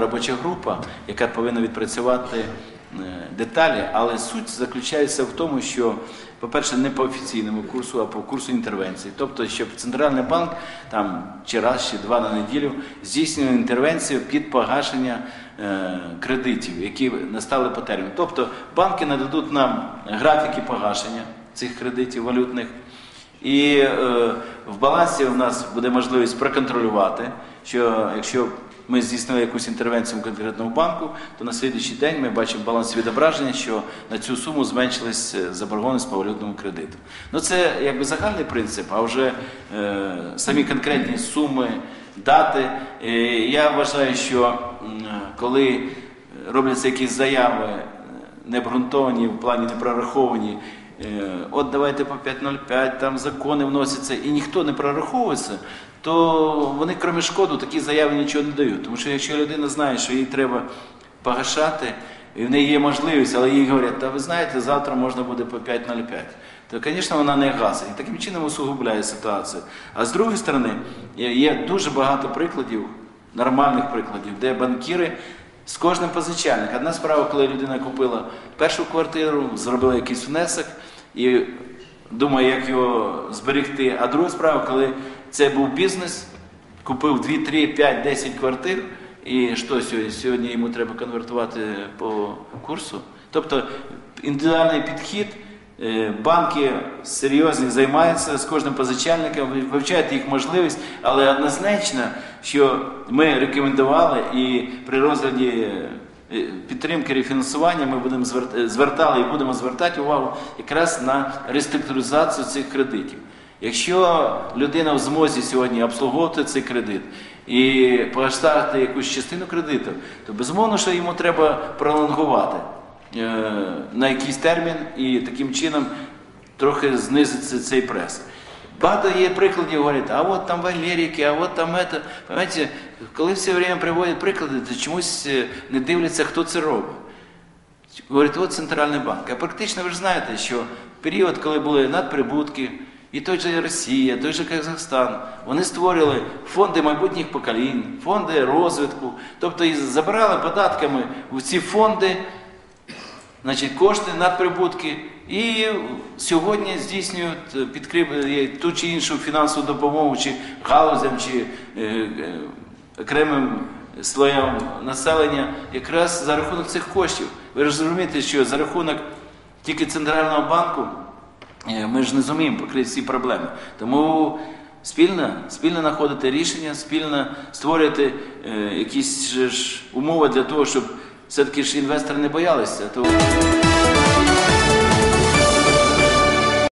робоча група, яка повинна відпрацювати е, деталі, але суть заключається в тому, що, по-перше, не по офіційному курсу, а по курсу інтервенції. Тобто, щоб Центральний банк там чи раз, чи два на неділю здійснював інтервенцію під погашення е, кредитів, які настали по терміну. Тобто банки нададуть нам графіки погашення цих кредитів валютних. І е, в балансі у нас буде можливість проконтролювати, що якщо ми здійснили якусь інтервенцію в конкретному банку, то на слідуючий день ми бачимо баланс відображення, що на цю суму зменшилась е, заборгованість по валютному кредиту. Ну це якби загальний принцип, а вже е, самі конкретні суми, дати. Е, я вважаю, що коли робляться якісь заяви е, необґрунтовані, в плані не прораховані. е, От давайте по 5.05, там закони вносяться, і ніхто не прораховується, то вони, крім шкоду, такі заяви нічого не дають. Тому що якщо людина знає, що їй треба погашати, і в неї є можливість, але їй говорять, та ви знаєте, завтра можна буде по 5.05, то, звісно, вона не гасить. І таким чином усугубляє ситуацію. А з другої сторони, є дуже багато прикладів, нормальних прикладів, де банкіри з кожним позичальником. Одна справа, коли людина купила першу квартиру, зробила якийсь внесок і думає, як його зберегти. А друга справа, коли це був бізнес, купив 2, 3, 5, 10 квартир, і що сьогодні? Сьогодні йому треба конвертувати по курсу. Тобто індивідуальний підхід. Е, Банки серйозні займаються з кожним позичальником, вивчають їх можливість, але однозначно, що ми рекомендували і при розгляді е, підтримки рефінансування ми будемо звертали і будемо звертати увагу якраз на реструктуризацію цих кредитів. Якщо людина в змозі сьогодні обслуговувати цей кредит і погашати якусь частину кредиту, то безумовно, що йому треба пролонгувати е, на якийсь термін і таким чином трохи знизиться цей прес. Багато є прикладів, говорять, а от там в Америці, а от там это. Понимаете, коли все время приводять приклади, то чомусь е, не дивляться, хто це робить. Говорить, от центральний банк. А практично ви ж знаєте, що в період, коли були надприбутки, і той же Росія, той же Казахстан, вони створили фонди майбутніх поколінь, фонди розвитку, тобто і забирали податками в ці фонди значить, кошти надприбутки. І сьогодні здійснюють е, ту чи іншу фінансову допомогу, чи галузям, чи е, е, окремим слоям населення, якраз за рахунок цих коштів. Ви розумієте, що за рахунок тільки центрального банку ми ж не зуміємо покрити всі проблеми. Тому спільно, спільно знаходити рішення, спільно створювати якісь умови для того, щоб все-таки ж інвестори не боялися. То...